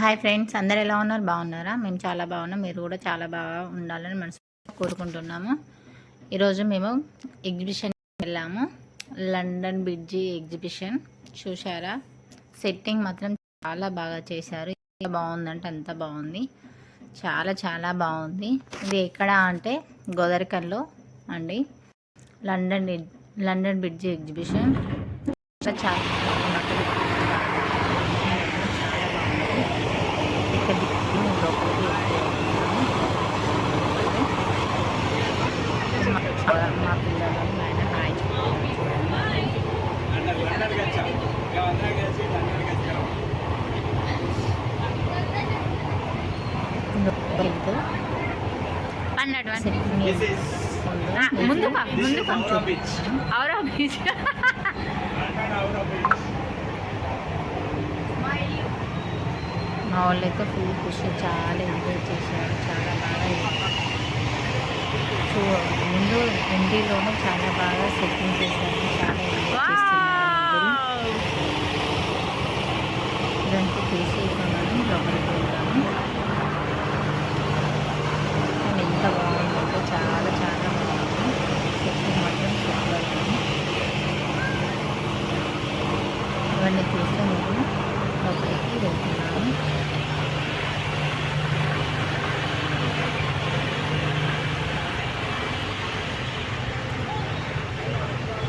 Hi friends అందరు ఎలా ఉన్నారు? బాగున్నారా? మేము చాలా బాగున్నాం. మీరు కూడా చాలా బాగా ఉండాలని మనసు కోరుకుంటున్నాము. ఈరోజు మేము ఎగ్జిబిషన్ వెళ్ళాము. లండన్ బ్రిడ్జి ఎగ్జిబిషన్ చూసారా సెట్టింగ్ మాత్రం చాలా బాగా చేశారు. ఎంత బాగుందంటే అంత బాగుంది. చాలా చాలా బాగుంది. ఇది ఎక్కడ అంటే గోదరికల్లో అండి. London London bridge exhibition. చాలా చాలా ఇక్కడ దిక్కు మేము లోపలికి వెళ్ళిపోతున్నాము. మా పిల్లలు మా ఆయన హాయ్ చెప్తున్నారు చూడండి లోపలికి సెట్టింగ్ ముందు ముందు. అవరా బీచ్ మా వాళ్ళు అయితే ఫుల్ ఖుషి చాలా ఎంజాయ్ చేశారు చాలా బాగా ముందు హిందీలోనే చాలా బాగా సెట్టింగ్ చేశారు చాలా ఎంజాయ్ చేస్తున్నారు అందరూ. ఇదంతా తీసి మనం లోపలికి వెళ్తాము కానీ ఎంత బాగుందంటే చాలా చాలా బాగుంది సెట్టింగ్ మాత్రం సూపర్ ఉంది ఇవన్నీ చూస్తే మేము లోపలికి వెళ్తున్నాము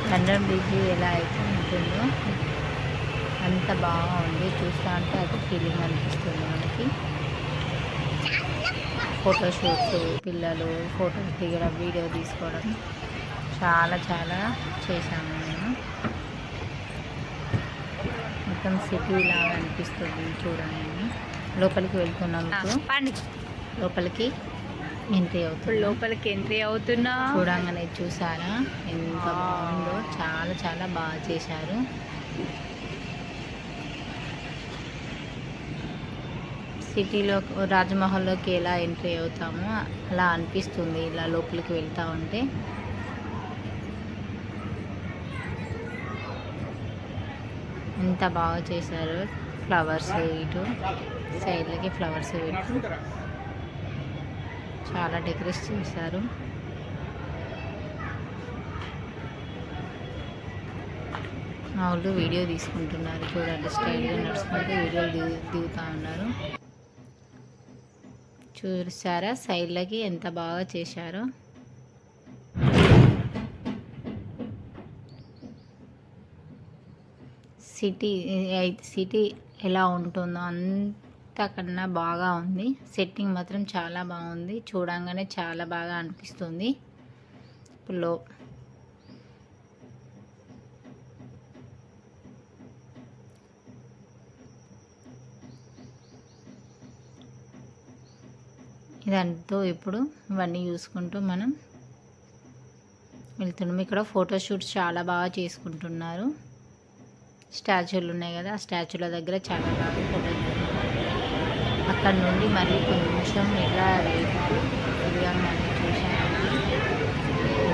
లండన్ బ్రిడ్జ్ ఎలా అయితే ఉంటుందో అంత బాగా ఉంది చూస్తా అంటే అది ఫీలింగ్ అనిపిస్తుంది మనకి. ఫోటోషూట్స్ పిల్లలు ఫోటోస్ దిగడం వీడియో తీసుకోవడం చాలా చాలా చేశాము మేము మొత్తం సిటీ లాగా అనిపిస్తుంది చూడండి. లోపలికి వెళ్తున్నాం ఇప్పుడు పండి. లోపలికి ఎంట్రీ అవుతుంది లోపలికి ఎంట్రీ అవుతున్నా. చూడంగానే చూసారా? ఎంత బాగుందో. చాలా చాలా బాగా చేశారు. సిటీలో రాజమహల్లోకి ఎలా ఎంట్రీ అవుతామో అలా అనిపిస్తుంది ఇలా లోపలికి వెళ్తా ఉంటే. ఎంత బాగా చేశారు ఫ్లవర్స్ ఇటు సైడ్లకి ఫ్లవర్స్ పెట్టి చాలా డెకరేట్ చేశారు. మా వాళ్ళు వీడియో తీసుకుంటున్నారు. చూడండి స్టైల్గా నడుచుకుంటూ వీడియోలు దిగు దిగుతూ ఉన్నారు. చూసారా? సైడ్లకి ఎంత బాగా చేశారో. సిటీ అయితే సిటీ ఎలా ఉంటుందో అంతకన్నా బాగా ఉంది. సెట్టింగ్ మాత్రం చాలా బాగుంది. చూడంగానే చాలా బాగా అనిపిస్తుంది. ఇప్పుడు ఇదంతా ఇప్పుడు ఇవన్నీ చూసుకుంటూ మనం వెళ్తున్నాం. ఇక్కడ ఫోటోషూట్స్ చాలా బాగా చేసుకుంటున్నారు. స్టాచ్యూలు ఉన్నాయి కదా ఆ స్టాచ్యూల దగ్గర చాలా బాగా ఫోటో అక్కడ నుండి మళ్ళీ కొంచెం ఇలా రేపు చూసాను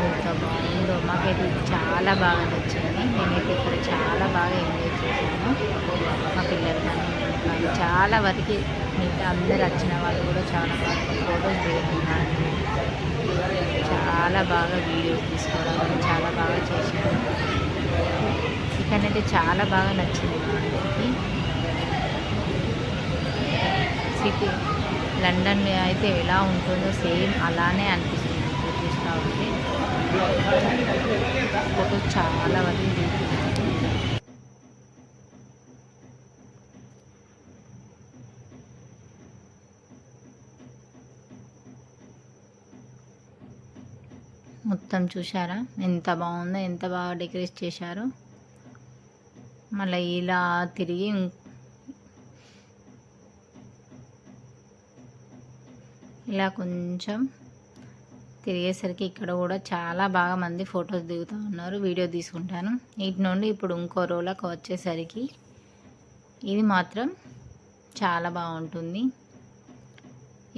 ఎంత బాగుందో. మాకైతే ఇది చాలా బాగా నచ్చింది. నేనైతే ఇక్కడ చాలా బాగా ఎంజాయ్ చేశాను మా పిల్లలు కానీ కానీ చాలా వరకు మిగతా అందరు వచ్చిన వాళ్ళు కూడా చాలా బాగా ఫోటోస్ దిగుతున్నారు. చాలా బాగా వీడియోస్ తీసుకోవడం చాలా బాగా చేశాను. చికెన్ అయితే చాలా బాగా నచ్చింది మా అందరికీ. సిటీ లండన్ అయితే ఎలా ఉంటుందో సేమ్ అలానే అనిపిస్తుంది. చూస్తూ ఉంటే. ఫోటోస్ చాలా వరకు దిగుతున్నారు మొత్తం చూసారా ఎంత బాగుందో ఎంత బాగా డెకరేట్ చేశారో. మళ్ళీ ఇలా తిరిగి ఇలా కొంచెం తిరిగేసరికి ఇక్కడ కూడా చాలా బాగా మంది ఫొటోస్ దిగుతూ ఉన్నారు. వీడియో తీసుకుంటాను. ఇటు నుండి ఇప్పుడు ఇంకో రోలకు వచ్చేసరికి ఇది మాత్రం చాలా బాగుంటుంది.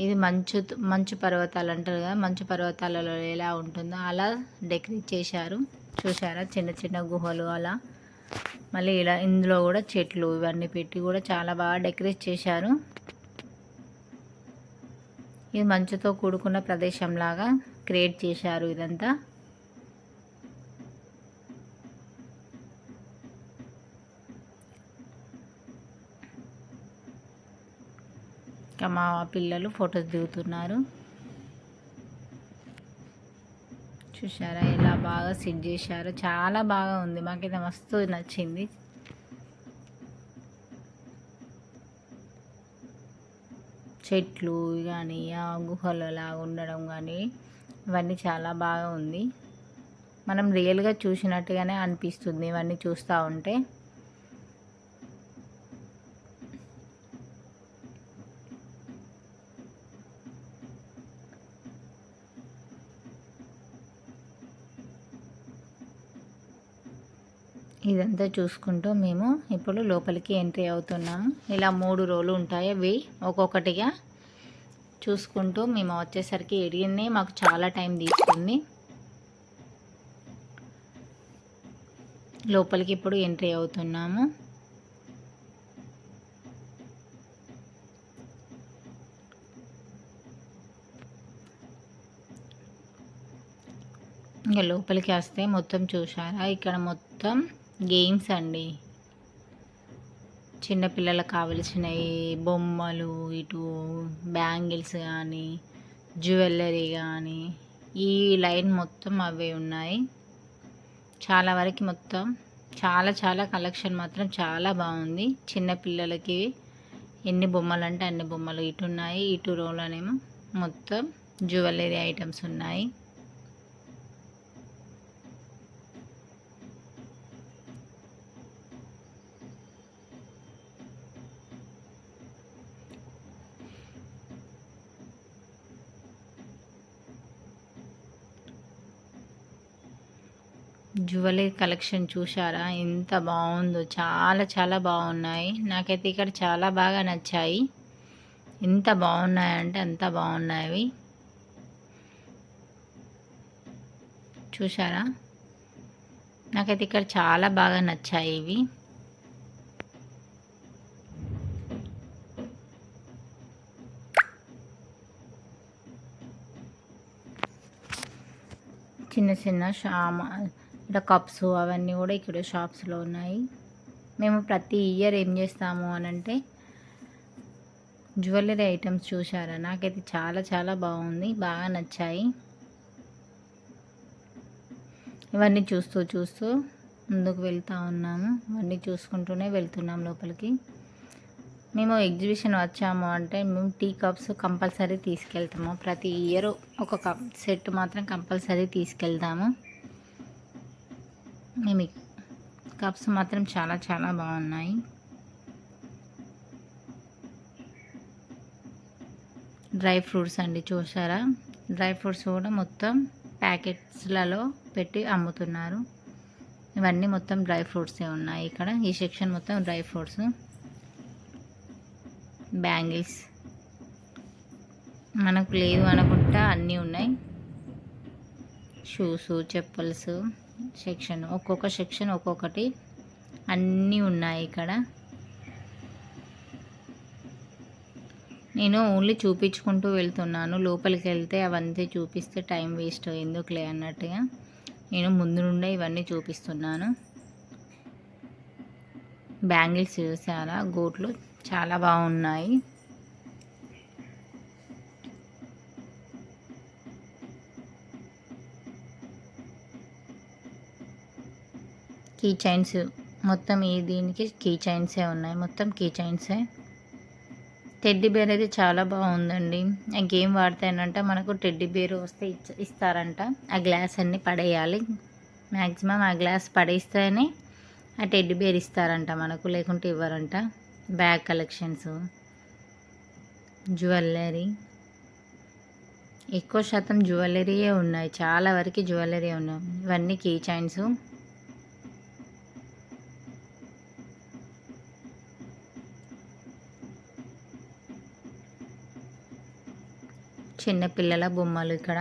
ఇది మంచు మంచు పర్వతాలు అంటారు కదా మంచు పర్వతాలలో ఎలా ఉంటుందో అలా డెకరేట్ చేశారు. చూసారా చిన్న చిన్న గుహలు అలా. మళ్ళీ ఇలా ఇందులో కూడా చెట్లు ఇవన్నీ పెట్టి కూడా చాలా బాగా డెకరేట్ చేశారు. ఇది మంచుతో కూడుకున్న ప్రదేశం లాగా క్రియేట్ చేశారు ఇదంతా. ఇంకా మా పిల్లలు ఫొటోస్ దిగుతున్నారు. చూసారా ఇలా బాగా సెట్ చేశారు? చాలా బాగా ఉంది. మాకైతే మస్తు నచ్చింది. చెట్లు కానీ ఆ గుహలలా ఉండడం కానీ ఇవన్నీ చాలా బాగా ఉంది. మనం రియల్గా చూసినట్టుగానే అనిపిస్తుంది. ఇవన్నీ చూస్తూ ఉంటే. ఇదంతా చూసుకుంటూ మేము ఇప్పుడు లోపలికి ఎంట్రీ అవుతున్నాము ఇలా మూడు రోలు ఉంటాయి అవి ఒక్కొక్కటిగా. చూసుకుంటూ మేము వచ్చేసరికి ఎడిగింది మాకు చాలా టైం తీసుకుంది. లోపలికి ఇప్పుడు ఎంట్రీ అవుతున్నాము. ఇంకా లోపలికి వస్తే మొత్తం చూసారా ఇక్కడ మొత్తం గేమ్స్ అండి. చిన్నపిల్లలకు కావలసినవి బొమ్మలు ఇటు బ్యాంగిల్స్ కానీ జ్యువెలరీ కానీ ఈ లైన్ మొత్తం అవే ఉన్నాయి. చాలా వరకు మొత్తం చాలా చాలా కలెక్షన్ మాత్రం చాలా బాగుంది. చిన్నపిల్లలకి ఎన్ని బొమ్మలు అంటే అన్ని బొమ్మలు ఇటు ఉన్నాయి ఇటు రోలోనేమో మొత్తం జ్యువెలరీ ఐటమ్స్ ఉన్నాయి. జ్యువెలరీ కలెక్షన్ చూసారా ఎంత బాగుందో చాలా చాలా బాగున్నాయి. నాకైతే ఇక్కడ చాలా బాగా నచ్చాయి. ఎంత బాగున్నాయంటే అంత బాగున్నాయి. చూసారా నాకైతే ఇక్కడ చాలా బాగా నచ్చాయి ఇవి. చిన్న చిన్న షామా ఇక్కడ కప్స్ అవన్నీ కూడా ఇక్కడ షాప్స్లో ఉన్నాయి. మేము ప్రతి ఇయర్ ఏం చేస్తాము అని అంటే జ్యువెలరీ ఐటమ్స్ చూసారా నాకైతే చాలా చాలా బాగుంది. బాగా నచ్చాయి. ఇవన్నీ చూస్తూ చూస్తూ ముందుకు వెళ్తూ ఉన్నాము. ఇవన్నీ చూసుకుంటూనే వెళ్తున్నాం లోపలికి. మేము ఎగ్జిబిషన్ వచ్చాము అంటే మేము టీ కప్స్ కంపల్సరీ తీసుకెళ్తాము. ప్రతి ఇయర్ ఒక కప్ సెట్ మాత్రం కంపల్సరీ తీసుకెళ్తాము. మేము కప్స్ మాత్రం చాలా చాలా బాగున్నాయి. డ్రై ఫ్రూట్స్ అండి చూసారా? డ్రై ఫ్రూట్స్ కూడా మొత్తం ప్యాకెట్స్లలో పెట్టి అమ్ముతున్నారు. ఇవన్నీ మొత్తం డ్రై ఫ్రూట్సే ఉన్నాయి ఇక్కడ. ఈ సెక్షన్ మొత్తం డ్రై ఫ్రూట్స్. బ్యాంగిల్స్. మనకు లేదు అనుకుంటా అన్నీ ఉన్నాయి. షూస్ చెప్పల్స్. సెక్షన్ ఒక్కొక్క సెక్షన్ ఒక్కొక్కటి అన్నీ ఉన్నాయి ఇక్కడ. నేను ఓన్లీ చూపించుకుంటూ వెళ్తున్నాను. లోపలికి వెళ్తే అవంతా చూపిస్తే టైం వేస్ట్ ఎందుకులే అన్నట్టుగా నేను ముందు నుండే ఇవన్నీ చూపిస్తున్నాను. బ్యాంగిల్స్ చూసారా? గోట్లు చాలా బాగున్నాయి. కీ చైన్స్ మొత్తం ఈ దీనికి కీ చైన్సే ఉన్నాయి. మొత్తం కీ చైన్సే టెడ్డీ బేర్ అయితే చాలా బాగుందండి. ఇంకేం గేమ్ మనకు టెడ్డీ బేర్ వస్తే ఇచ్చ- ఇస్తారంట. ఆ గ్లాస్ అన్నీ పడేయాలి. మ్యాక్సిమం ఆ గ్లాస్ పడేస్తేనే ఆ టెడ్డీ బేర్ ఇస్తారంట మనకు లేకుంటే ఇవ్వరంట. బ్యాగ్ కలెక్షన్స్ జ్యువెలరీ ఎక్కువ శాతం జ్యువెలరీయే ఉన్నాయి. చాలా వరకు జ్యువెలరీ ఉన్నాయి. ఇవన్నీ కీ చైన్స్ చిన్న పిల్లల బొమ్మలు ఇక్కడ.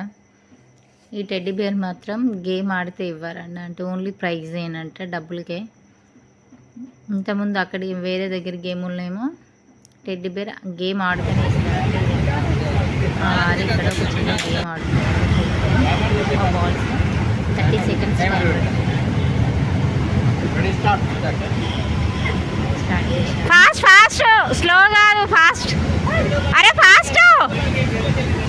ఈ టెడ్డీ బేర్ మాత్రం గేమ్ ఆడితే ఇవ్వరండి అంటే ఓన్లీ ప్రైజ్ ఏనంట డబ్బులకే. ఇంతకుముందు అక్కడ వేరే దగ్గర గేములనేమో టెడ్డి బేర్ గేమ్ ఆడుతూనే ఇస్తారు. ఇక్కడ ఒక చిన్న గేమ్ ఆడుతున్నారు balls thirty seconds fast fast slow కాదు ఫాస్ట్. అరే ఫాస్ట్ టైం అయిపోయింది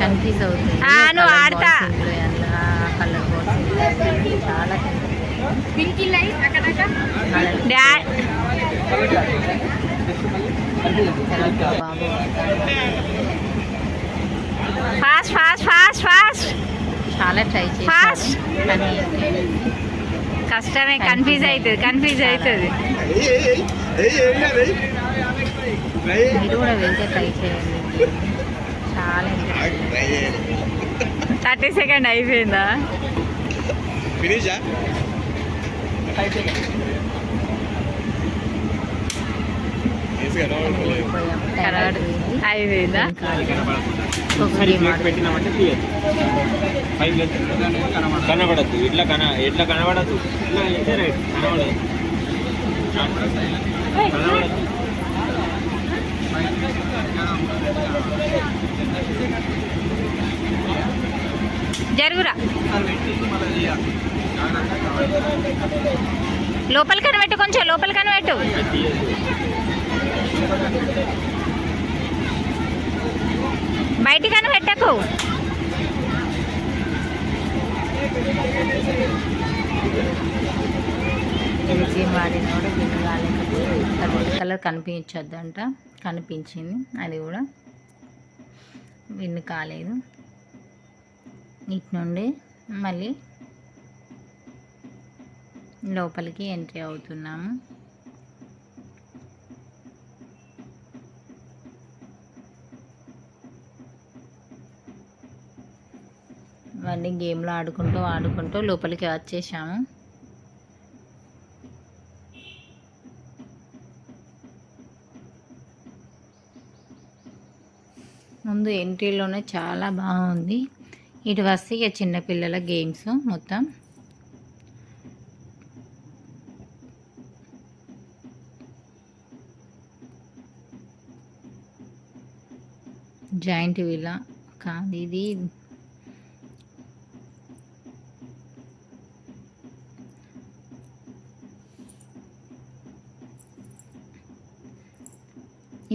కన్ఫ్యూజ్ అవుతుంది ఆ, నువ్వు Colour ఆడతా. balls ఇందులో ఎలా కలర్ బాల్స్ చాలా డా బాబు ఫాస్ట్ ఫాస్ట్ ఫాస్ట్ ఫాస్ట్ చాలా ట్రై Fast. చేశాను కానీ కష్టమే కన్ఫ్యూజ్ అవుతుంది కన్ఫ్యూజ్ అవుతుంది. మీరు కూడా వెళ్తే ట్రై చేయండి. చాలా థర్టీ సెకండ్ అయిపోయిందా? ఫినిషా? టైర్డ్ అయిపోయిందా కనబడద్దు ఇట్లా కన ఎట్లా కనబడద్దు ఇట్లా అయితే రైట్ కనబడదు కనబడద్దు జరుగురా. లోపల కనబెట్టు కొంచెం లోపల కనబెట్టు బయట కనబెట్టకు ఎల్జీఎం వాడిన కూడా బిల్లు కాలేకపోతే రెడ్ కలర్ కనిపించొద్దంట. కనిపించింది. అది కూడా విన్ కాలేదు. ఇటు నుండి మళ్ళీ లోపలికి ఎంట్రీ అవుతున్నాము. ఇవన్నీ గేమ్లో ఆడుకుంటూ ఆడుకుంటూ లోపలికి వచ్చేసాము. ముందు ఎంట్రీలోనే చాలా బాగుంది. ఇటు వస్తే ఇక చిన్నపిల్లల గేమ్స్ మొత్తం. జాయింట్ విలా కాదు ఇది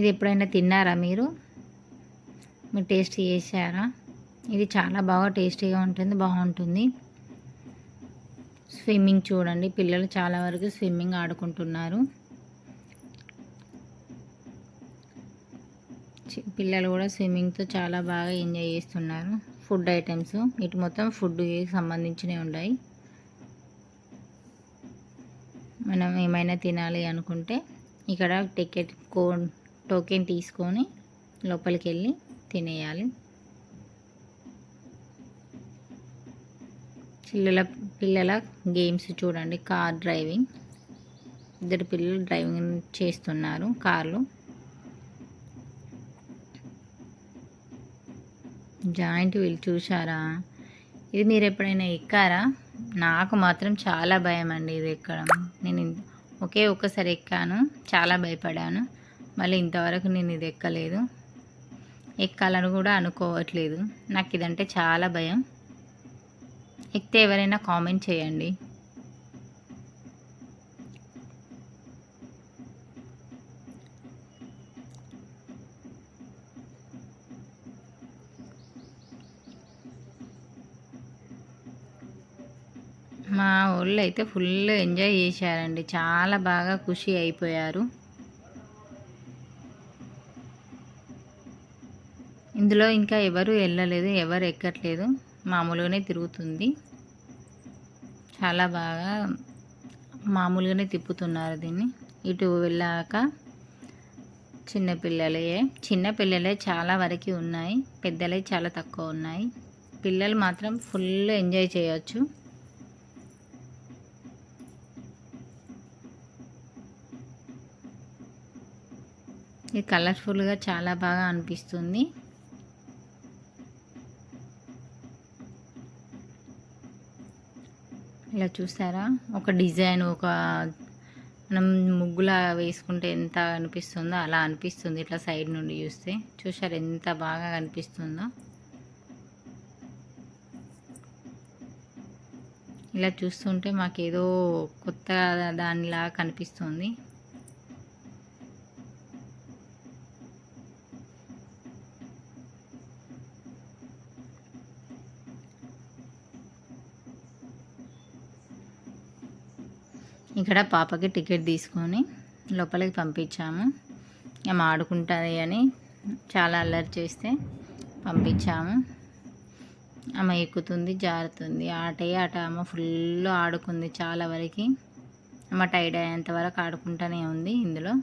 ఇది ఎప్పుడైనా తిన్నారా మీరు? మీరు టేస్ట్ చేశారా? ఇది చాలా బాగా టేస్టీగా ఉంటుంది బాగుంటుంది. స్విమ్మింగ్ చూడండి పిల్లలు చాలా వరకు స్విమ్మింగ్ ఆడుకుంటున్నారు. చి- పిల్లలు కూడా స్విమ్మింగ్తో చాలా బాగా ఎంజాయ్ చేస్తున్నారు. ఫుడ్ ఐటమ్స్ ఇటు మొత్తం ఫుడ్కి సంబంధించినవి ఉన్నాయి మనం ఏమైనా తినాలి అనుకుంటే ఇక్కడ టికెట్ కో టోకెన్ తీసుకొని లోపలికి వెళ్ళి తినేయాలి. పిల్లల పిల్లల గేమ్స్ చూడండి. Car driving. ఇద్దరు పిల్లలు డ్రైవింగ్ చేస్తున్నారు కార్లు. జాయింట్ వీల్ చూసారా ఇది మీరు ఎప్పుడైనా ఎక్కారా? నాకు మాత్రం చాలా భయం అండి ఇది ఎక్కడం. నేను ఒకే ఒక్కసారి ఎక్కాను. చాలా భయపడాను. మళ్ళీ ఇంతవరకు నేను ఇది ఎక్కలేదు. ఎక్కాలని కూడా అనుకోవట్లేదు. నాకు ఇదంటే చాలా భయం. ఎక్కితే ఎవరైనా కామెంట్ చేయండి. మా ఊళ్ళో అయితే ఫుల్ ఎంజాయ్ చేశారండి. చాలా బాగా ఖుషి అయిపోయారు. ఇందులో ఇంకా ఎవరు వెళ్ళలేదు ఎవరు ఎక్కట్లేదు మామూలుగానే తిరుగుతుంది. చాలా బాగా మామూలుగానే తిప్పుతున్నారు దీన్ని. ఇటు వెళ్ళాక చిన్నపిల్లలే చిన్నపిల్లలే చాలా వరకు ఉన్నాయి పెద్దలే చాలా తక్కువ ఉన్నాయి. పిల్లలు మాత్రం ఫుల్ ఎంజాయ్ చేయొచ్చు. ఇది కలర్ఫుల్గా చాలా బాగా అనిపిస్తుంది. ఇలా చూసారా? ఒక డిజైన్ ఒక మనం ముగ్గులా వేసుకుంటే ఎంత అనిపిస్తుందో అలా అనిపిస్తుంది ఇట్లా సైడ్ నుండి చూస్తే. చూసారు ఎంత బాగా కనిపిస్తుందో? ఇలా చూస్తుంటే మాకేదో కొత్త దానిలా కనిపిస్తుంది. ఇక్కడ పాపకి టికెట్ తీసుకొని లోపలికి పంపించాము. ఆమె ఆడుకుంటుంది అని చాలా అల్లరి చేస్తే పంపించాము. ఆమె ఎక్కుతుంది జారుతుంది. ఆటే ఆట ఆమె ఫుల్ ఆడుకుంది చాలా వరకు. ఆమె టైడ్ అయ్యేంత వరకు ఆడుకుంటూనే ఉంది ఇందులో.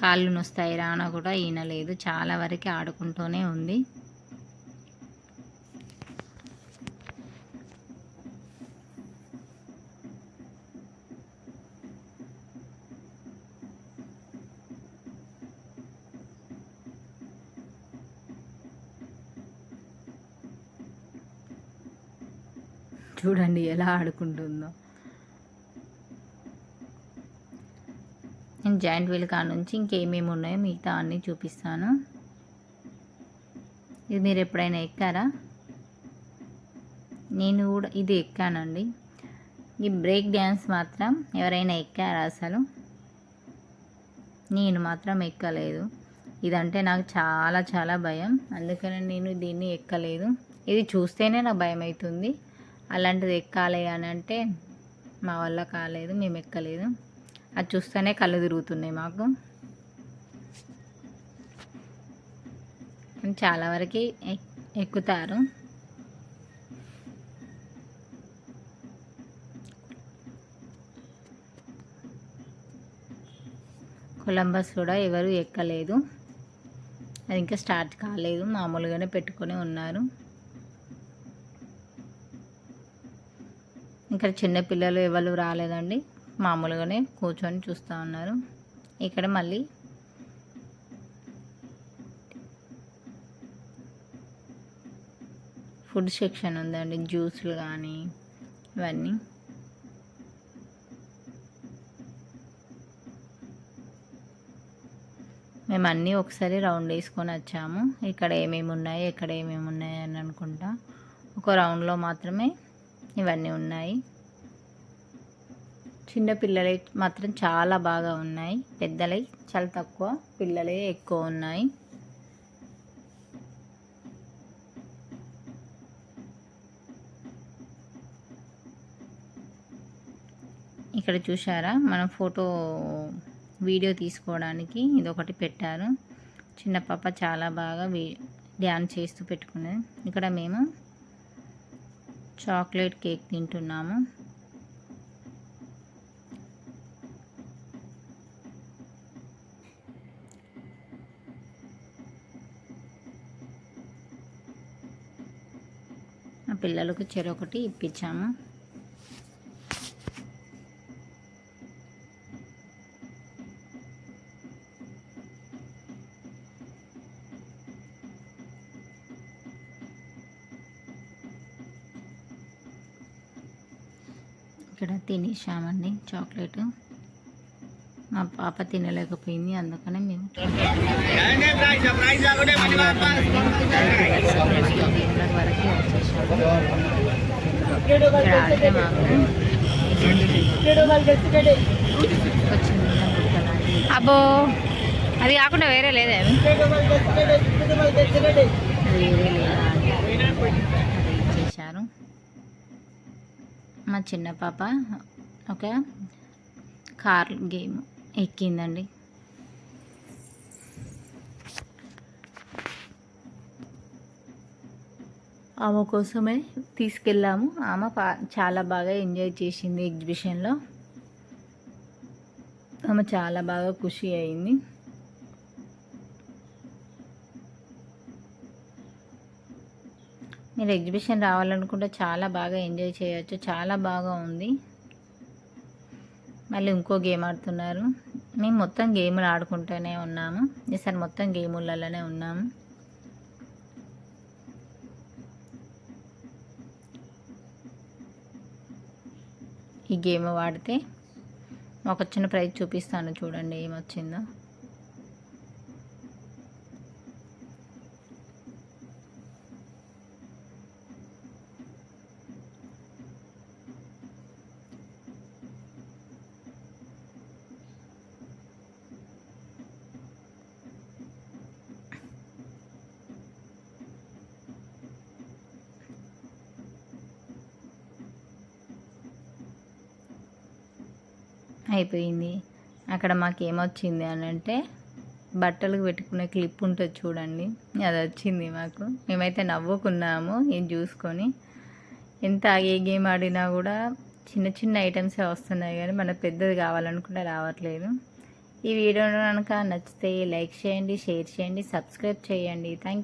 కాళ్ళు నొస్తాయి రానా కూడా ఈనలేదు చాలా వరకు ఆడుకుంటూనే ఉంది. చూడండి ఎలా ఆడుకుంటుందో. నేను జాయింట్ వీల్ కాడ నుంచి ఇంకేమేమి ఉన్నాయో మిగతా అన్నీ చూపిస్తాను. ఇది మీరు ఎప్పుడైనా ఎక్కారా? నేను కూడా ఇది ఎక్కానండి. ఈ బ్రేక్ డ్యాన్స్ మాత్రం ఎవరైనా ఎక్కారా అసలు? నేను మాత్రం ఎక్కలేదు. ఇదంటే నాకు చాలా చాలా భయం. అందుకనే నేను దీన్ని ఎక్కలేదు. ఇది చూస్తేనే నాకు భయం అవుతుంది అలాంటిది ఎక్కాలి అని అంటే మా వల్ల కాలేదు మేము ఎక్కలేదు. అది చూస్తేనే కళ్ళు తిరుగుతున్నాయి మాకు. చాలా వరకు ఎక్- ఎక్కుతారు. కొలంబస్ కూడా ఎవరు ఎక్కలేదు. అది ఇంకా స్టార్ట్ కాలేదు మామూలుగానే పెట్టుకొని ఉన్నారు. ఇక్కడ చిన్న పిల్లలు ఎవరు రాలేదండి. మామూలుగానే కూర్చొని చూస్తూ ఉన్నారు. ఇక్కడ మళ్ళీ ఫుడ్ సెక్షన్ ఉందండి. జ్యూస్లు కానీ ఇవన్నీ. మేము అన్నీ ఒకసారి రౌండ్ వేసుకొని వచ్చాము. ఇక్కడ ఏమేమి ఉన్నాయి ఇక్కడ ఏమేమి ఉన్నాయి అని అనుకుంటా. ఒక రౌండ్లో మాత్రమే ఇవన్నీ ఉన్నాయి. చిన్నపిల్లలు మాత్రం చాలా బాగా ఉన్నాయి. పెద్దలై చాలా తక్కువ పిల్లలే ఎక్కువ ఉన్నాయి. ఇక్కడ చూసారా మనం ఫోటో వీడియో తీసుకోవడానికి ఇది ఒకటి పెట్టారు. చిన్న పాప చాలా బాగా వీ డ్యాన్స్ చేస్తూ పెట్టుకున్నది. ఇక్కడ మేము చాక్లెట్ కేక్ తింటున్నాము. పిల్లలకు చెరొకటి ఇప్పించాము ఇక్కడ తినేసామండి చాక్లెట్. మా పాప తినలేకపోయింది అందుకనే మేము వరకు వచ్చేసాము మాకు అబ్బో అది కాకుండా వేరే లేదా అది వేరే లేదా అని అది ఇచ్చేశారు మా చిన్న పాప ఒక కార్ గేమ్ ఎక్కిందండి. ఆమె కోసమే తీసుకెళ్ళాము. ఆమె పా చాలా బాగా ఎంజాయ్ చేసింది ఎగ్జిబిషన్లో. ఆమె చాలా బాగా ఖుషి అయింది. మీరు ఎగ్జిబిషన్ రావాలనుకుంటే చాలా బాగా ఎంజాయ్ చేయొచ్చు. చాలా బాగా ఉంది. మళ్ళీ ఇంకో గేమ్ ఆడుతున్నారు. మేము మొత్తం గేములు ఆడుకుంటూనే ఉన్నాము. ఈసారి మొత్తం గేములలోనే ఉన్నాము. ఈ గేమ్ వాడితే ఒక చిన్న ప్రైజ్ చూపిస్తాను చూడండి ఏమొచ్చిందో. అయిపోయింది. అక్కడ మాకు ఏమొచ్చింది అని అంటే బట్టలకు పెట్టుకునే క్లిప్ ఉంటుంది చూడండి. అది వచ్చింది మాకు. మేమైతే నవ్వుకున్నాము ఇది చూసుకొని. ఎంత ఏ గేమ్ ఆడినా కూడా చిన్న చిన్న ఐటమ్సే వస్తున్నాయి కానీ మనకు పెద్దది కావాలనుకుంటే రావట్లేదు. ఈ వీడియో కనుక నచ్చితే లైక్ చేయండి షేర్ చేయండి సబ్స్క్రైబ్ చేయండి. థ్యాంక్